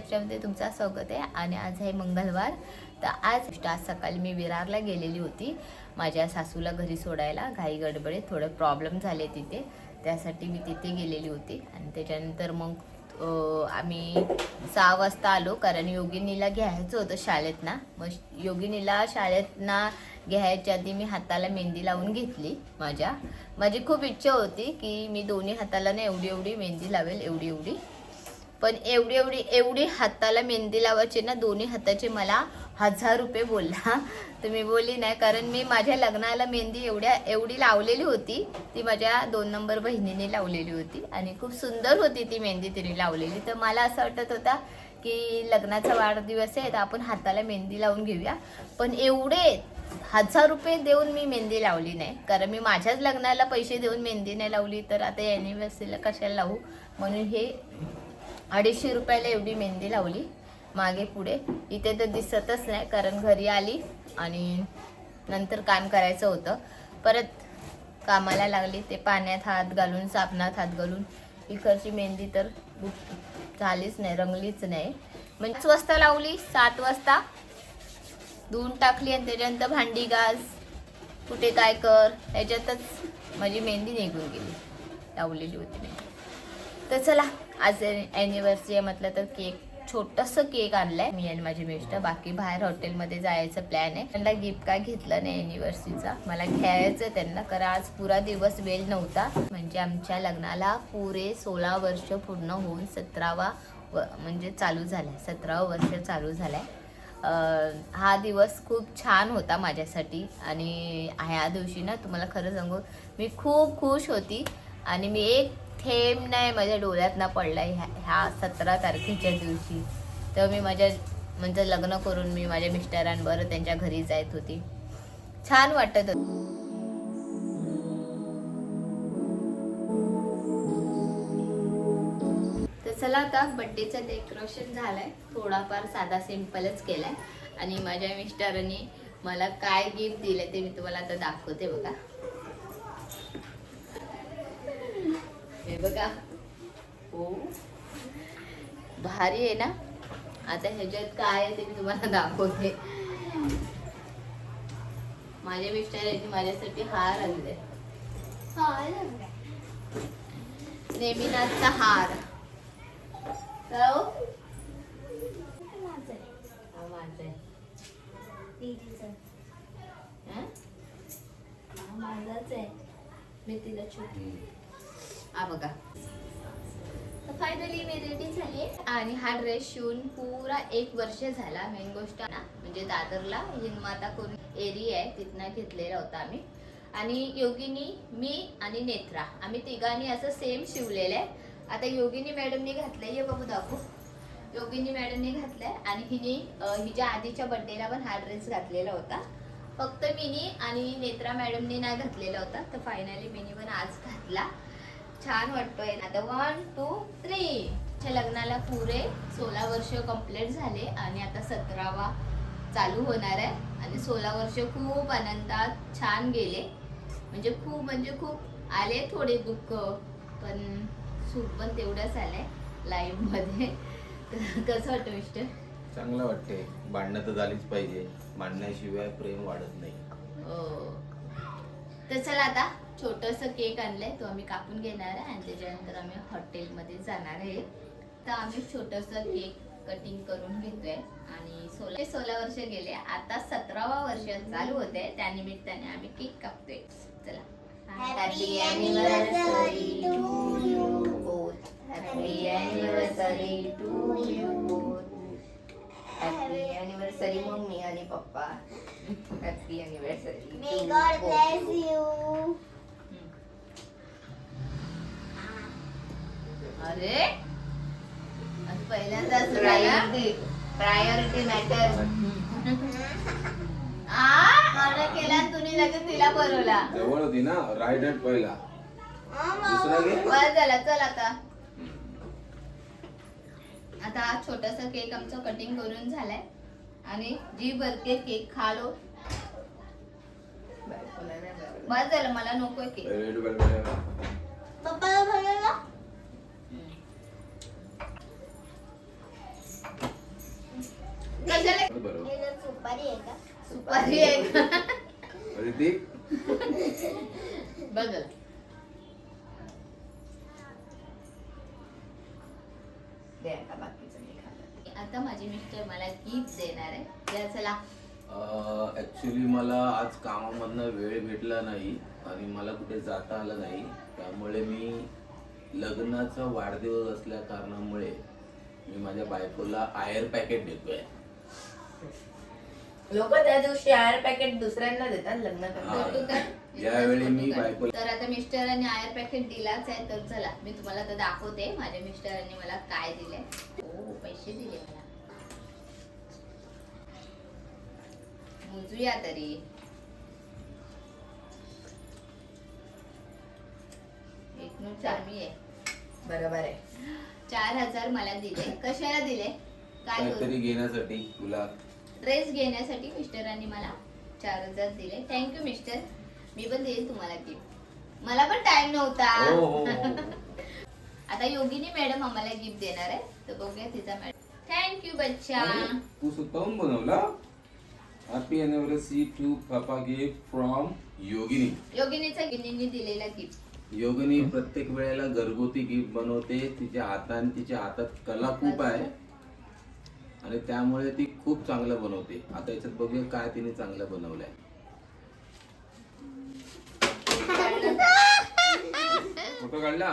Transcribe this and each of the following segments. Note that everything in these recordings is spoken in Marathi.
ना तुमचा स्वागत आहे. आणि आज आहे मंगळवार. तर आज आज सकाळी मी विरारला गेलेली होती. माझ्या सासूला घरी सोडायला घाई गडबडीत थोडं प्रॉब्लेम झाले तिथे. त्यासाठी मी तिथे गेलेली होती. आणि त्याच्यानंतर मग आम्ही सहा वाजता आलो. कारण योगिनीला घ्यायचं होतं शाळेत ना मग योगिनीला शाळेत ना घ्यायच्या आधी मी हाताला मेहंदी लावून घेतली माझ्या. माझी खूप इच्छा होती की मी दोन्ही हाताला ना एवढी एवढी मेहंदी लावेल एवढी एवढी. पण एवढी एवढी एवढी हाताला मेहंदी लावायची ना दोन्ही हाताचे मला हजार रुपये बोलला. तर मी बोलली नाही कारण मी माझ्या लग्नाला मेहंदी एवढ्या एवढी लावलेली होती. ती माझ्या दोन नंबर बहिणीने लावलेली होती आणि खूप सुंदर होती ती मेहंदी तिने लावलेली. तर मला असं वाटत होता की लग्नाचा वाढदिवस आहे तर आपण हाताला मेहंदी लावून घेऊया. पण एवढे हजार रुपये देऊन मी मेहंदी लावली नाही कारण मी माझ्याच लग्नाला पैसे देऊन मेहंदी नाही लावली. तर आता ॲनिव्हर्सरीला कशाला लावू? म्हणून हे अडीचशे रुपयाला एवढी मेहंदी लावली. मागे पुढे. इथे तर दिसतच नाही कारण घरी आली आणि नंतर काम करायचं होतं. परत कामाला लागली ते पाण्यात हात घालून साबणात हात घालून. इकडची मेहंदी तर झालीच नाही रंगलीच नाही. म्हणजे पाच वाजता लावली सात वाजता. धुवून टाकली आणि त्याच्यानंतर भांडी घास कुठे काय कर ह्याच्यातच माझी मेहंदी निघून गेली. लावलेली होती मेहंदी. तर चला आज ॲनिव्हर्सरी आहे म्हटलं तर केक छोटंसं केक आणलाय. मी आणि माझी मिस्टर बाकी बाहेर हॉटेलमध्ये जायचं प्लॅन आहे. त्यांना गिफ्ट काय घेतलं नाही अॅनिव्हर्सरीचा मला घ्यायचं त्यांना कारण आज पुरा दिवस वेळ नव्हता. म्हणजे आमच्या लग्नाला पुरे सोळा वर्ष पूर्ण होऊन सतरावा व म्हणजे चालू झालाय. सतरावं वर्ष चालू झालं आहे हा दिवस खूप छान होता माझ्यासाठी. आणि ह्या दिवशी ना तुम्हाला खरं सांगू मी खूप खुश होती. आणि मी एक थेंब नाही माझ्या डोळ्यात ना पडला ह्या ह्या सतरा तारखेच्या दिवशी. तर मी माझ्या म्हणजे लग्न करून मी माझ्या मिस्टरांबरोबर त्यांच्या घरी जायत होती. छान वाटत होतं. चला आता बड्डेचं डेकोरेशन झालंय. थोडाफार साधा सिम्पलच केलाय. आणि माझ्या मिस्टरांनी मला काय गिफ्ट दिले ते मी तुम्हाला आता दाखवते बघा हे बघा. हो. भारी आहे ना? आता ह्याच्यात काय आहे ते मी तुम्हाला दाखवते. माझ्या मिस्टरांनी माझ्यासाठी हार आणले नेमिनाथचा हार. माझाच आहे. मी तिला छोटी हा बघा. फायनली मी रेडी झाली. आणि हा ड्रेस शिवून पुरा एक वर्ष झाला मेन गोष्ट ना म्हणजे दादरला. हिंदमाता करून एरिया आहे तिथनं घेतलेला होता आम्ही. आणि योगिनी मी आणि नेत्रा. आम्ही तिघांनी असं सेम शिवलेलं आहे. आता योगिनी मॅडमनी घातलंय. ये बाबू दाखवू. योगिनी मॅडमनी घातलाय. आणि हिने हिच्या आधीच्या बर्थडेला पण हा ड्रेस घातलेला होता. फक्त मिनी आणि नेत्रा मॅडमनी नाही घातलेला होता. तर फायनली मिनी पण आज घातला. छान वाटतोय. आता वन टू थ्री लग्नाला पुरे सोळा वर्ष कंप्लीट झाले आणि आता सतरावा चालू होणार आहे. आणि सोळा वर्ष खूप आनंदात छान गेले. म्हणजे खूप म्हणजे खूप आले थोडे दुःख पण सुख पण तेवढंच आलंय लाईफमध्ये. तर कसं वाटतं मिस्टर? चांगलं वाटते भांडणं तर झालीच पाहिजे. भांडण्याशिवाय प्रेम वाढत नाही. हो. तर चला आता छोटस केक आणलंय तो आम्ही कापून घेणार आहे आणि त्याच्यानंतर आम्ही हॉटेलमध्ये जाणार आहे. तर आम्ही छोटस केक कटिंग करून घेतोय आणि सोळा सोळा वर्ष गेले आता सतरावा वर्ष चालू होते त्यानिमित्ताने आम्ही केक कापतोय. चला. Happy anniversary to you. Happy anniversary to you happy anniversary mummy आणि papa happy anniversary God bless you. अरे. पहिल्यांदाच प्रायोरिटी प्रायोरिटी मॅटर केला तुम्ही लगेच तिला बोलवला. जवळ होती ना राईट हँड पहिला. दुसरा घे झाला चल आता. आता हा छोटासा केक आमचा कटिंग करून झालाय. आणि जी भरके केक खालो. बस झालं मला नकोय केक रेड वेलवेट पप्पाला भारी आहे का? ऋतिक बघ. दे आता बाकीचं मी खाते. आता माझे मिस्टर मला गिफ्ट देणार आहे. चला. ऍक्च्युली मला आज कामामधनं वेळ भेटला नाही आणि मला कुठे जाता आलं नाही. त्यामुळे मी लग्नाचा वाढदिवस असल्या कारणामुळे मी माझ्या बायकोला आयर पॅकेट देतोय. लोक त्या दिवशी आयर पॅकेट दुसऱ्यांना देतात लग्न हा. करतात यावेळी मी बायको तर आता मिस्टरांनी आयर पॅकेट दिलाच आहे तर चला मी तुम्हाला तर दाखवते. माझ्या मिस्टरांनी मला काय दिले ओ पैसे दिले मला. मोजूया तरी. एक नोट चार मी आहे. बरोबर आहे. चार हजार मला दिले. कशाला दिले? काय करू? काहीतरी घेण्यासाठी तुला ड्रेस घेण्यासाठी मिस्टरांनी मला चार हजार दिले. थँक्यू मिस्टर मी पण देईन तुम्हाला गिफ्ट मला पण टाइम नव्हता. हो, हो, हो. आता योगिनी मॅडम आम्हाला गिफ्ट देणार आहे. तर बघूया तिचा मॅडम थँक्यू बच्चा. तू स्वतःहून बनवला? Happy anniversary to papa gift from Yogini. योगिनीचा गिनींनी दिलेला गिफ्ट योगिनी प्रत्येक वेळेला घरगुती गिफ्ट बनवते. तिच्या हाताने तिच्या हातात कला खूप आहे. आणि त्यामुळे ती खूप चांगलं बनवते. आता याच्यात बघूया काय तिने चांगलं बनवलंय. फोटो काढला?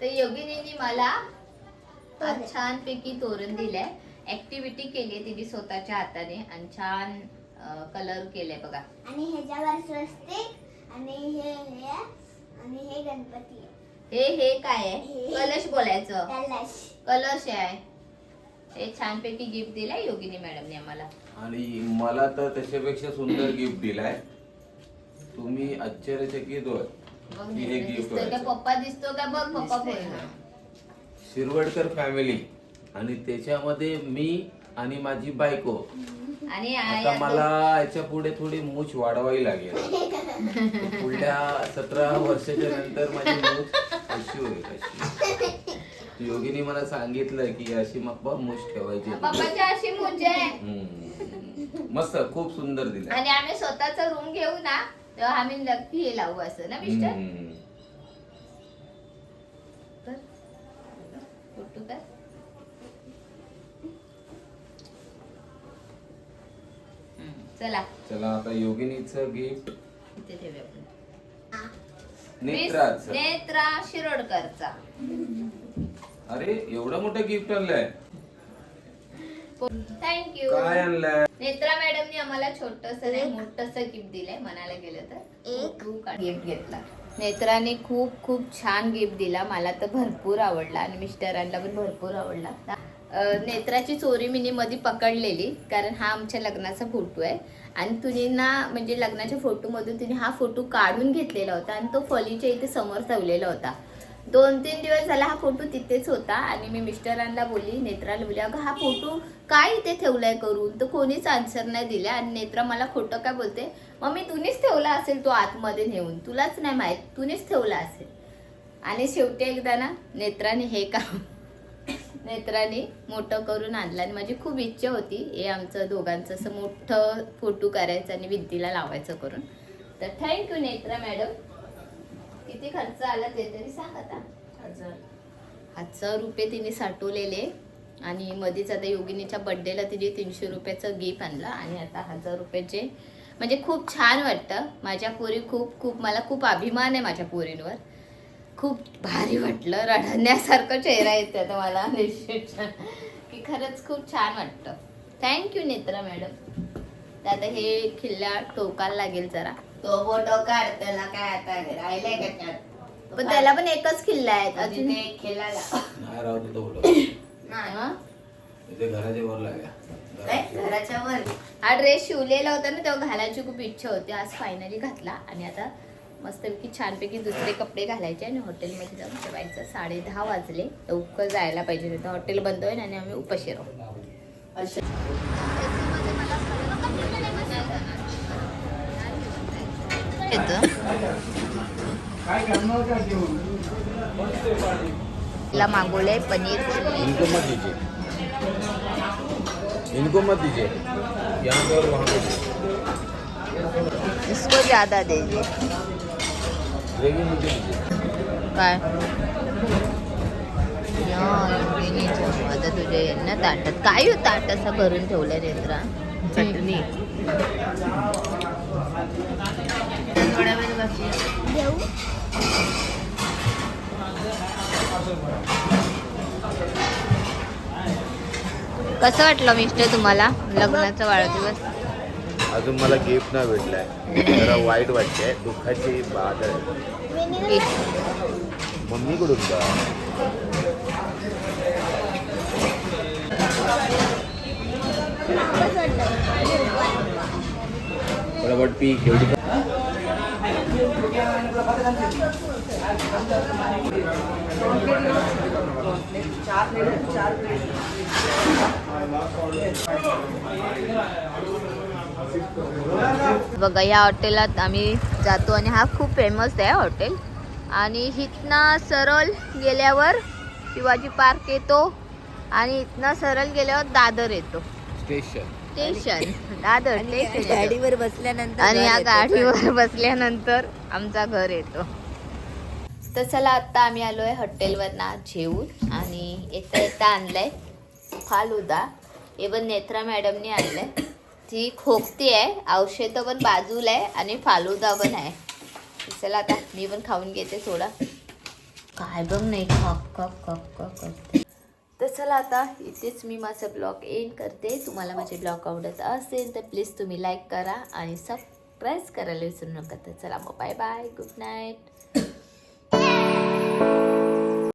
तर योगिनीने मला आज छानपैकी तोरण दिलंय. ऍक्टिव्हिटी केली आहे तिने स्वतःच्या हाताने आणि छान कलर केलाय बघा. आणि ह्याच्यावर स्वस्तिक आणि हे हे आहे. आणि हे गणपती आहे. हे हे काय आहे? कलश बोलायचं. कलश. कलश आहे. हे छानपैकी गिफ्ट दिलाय योगिनी मॅडमने आम्हाला. आणि मला तर त्याच्यापेक्षा सुंदर गिफ्ट दिलाय. तुम्ही आश्चर्यचकित होय बघ की हे गिफ्ट का? पप्पा दिसतो का? बघ पप्पा बोल शिरवडकर फॅमिली आणि त्याच्यामध्ये मी आणि माझी बायको. आणि आ- आता या मला याच्यापुढे थोडी मूछ वाढवावी लागेल. पुढल्या सतरा वर्षाच्या नंतर माझी मूछ अशी होईल? अशी योगिनी मला सांगितलं की अशी मग मूछ ठेवायची पप्पाची अशी मुंज आहे. हम्म. मस्त खूप सुंदर दिलं. आणि आम्ही स्वतःचा रूम घेऊ ना तेव्हा आम्ही नक्की हे लावू असं ना मिस्टर? हम्म. हम्म, चला. चला आता योगिनीचं गिफ्ट इथे ठेवूया आपण. नेत्राच. मिस नेत्रा शिरोडकरचा. अरे एवढं मोठं गिफ्ट आणलंय. थँक्यू काय आणलंय? नेत्रा मॅडमनी आम्हाला छोटस नाही मोठस गिफ्ट दिलंय म्हणायला गेलं तर. एक. गिफ्ट घेतला. नेत्राने खूप खूप छान गिफ्ट दिला. मला तर भरपूर आवडला आणि मिस्टरांना पण भरपूर आवडला. नेत्राची चोरी मिनी मध्ये पकडलेली कारण हा आमच्या लग्नाचा फोटो आहे. आणि तुझी ना म्हणजे लग्नाच्या फोटोमधून तिने हा फोटो काढून घेतलेला होता आणि तो फलीच्या इथे समोर ठेवलेला होता. दोन तीन दिवस झाला हा फोटो तिथेच होता आणि मी मिस्टरांना बोलली नेत्राला बोलली अगं हा फोटो काय इथे ठेवलाय करून? तर कोणीच आन्सर नाही दिला आणि नेत्रा मला खोटं काय बोलते? मम्मी तुनीच ठेवला असेल तो आतमध्ये नेऊन. तुलाच नाही माहीत. तूनेच ठेवला असेल. आणि शेवटी एकदा ना नेत्राने हे काम नेत्राने मोठं करून आणलं आणि माझी खूप इच्छा होती हे आमचं दोघांचं असं मोठं फोटो करायचं आणि भिंतीला लावायचं करून. तर थँक्यू नेत्रा मॅडम. किती खर्च आला ते तरी सांग आता. हजार. रुपये तिने साठवलेले. आणि मध्येच आता योगिनीच्या बड्डेला तिने तीनशे रुपयाचं गिफ्ट आणलं. आणि आता हजार रुपयाचे म्हणजे खूप छान वाटतं. माझ्या पोरी खूप खूप मला खूप अभिमान आहे माझ्या पोरींवर. खूप भारी वाटलं. रडण्यासारखं चेहरा येते आता मला निश्चित. की खरंच खूप छान वाटतं. Thank you Netra madam. तर आता हे खिल्ल्या टोकायला लागेल जरा. तो फोटो काढ त्याला काय आता राहिलंय का त्यात? पण त्याला पण एकच खिल्ला आहे अजून ते खेळायला नाही राहू हा? इथे घराच्या वर लागला काय? घराच्या वर? हा ड्रेस शिवलेला होता ना तेव्हा घालायची खूप इच्छा होती. आज फायनली घातला. आणि आता मस्तपैकी छानपैकी दुसरे कपडे घालायचे आणि हॉटेलमध्ये जाऊन जेवायचं. साडे दहा वाजले. लवकर जायला पाहिजे नाही तर हॉटेल बंद होईल आणि आम्ही उपाशी राहू. ला मागवलंय पनीर इनको मत दीजिए यहाँ पे और वहाँ पे दीजिए। इसको ज्यादा दीजिए ग्रेवी मुझे दीजिए काय. आता तुझ्या यांना ताटात काय हो ताट असं भरून ठेवलं नेत्रा चटणी देऊ कसं वाटलं मिस्टर तुम्हाला लग्नाचा वाढदिवस? अजून मला गिफ्ट नाही भेटलाय. जरा वाईट वाटते दुःखाची बात आहे. मम्मीकडून का बरोबर पी एवढी बघा या हॉटेलात आम्ही जातो आणि हा खूप फेमस आहे हॉटेल. आणि इथनं सरळ गेल्यावर शिवाजी पार्क येतो आणि इथनं सरळ गेल्यावर दादर येतो. Station station Dadar station. गाडीवर बसल्यानंतर आणि या. गाडीवर बसल्यानंतर आमचा घर येतो. तर चला आत्ता आम्ही आलो आहे हॉटेलवर ना जेवून आणि येता येता आणलंय फालुदा. हे पण नेत्रा मॅडमने आणलंय. ती खोकती आहे औषधं पण बाजूला आहे आणि फालुदा पण आहे. चला आता मी पण खाऊन घेते थोडा. काय बघ नाही खक खक खक करते तर चला आता इथेच मी माझा ब्लॉग एंड करते. तुम्हाला माझे ब्लॉग आवडत असेल तर प्लीज तुम्ही लाईक करा आणि सबस्क्राईब करायला विसरू नका. तर चला मग बाय बाय गुड नाईट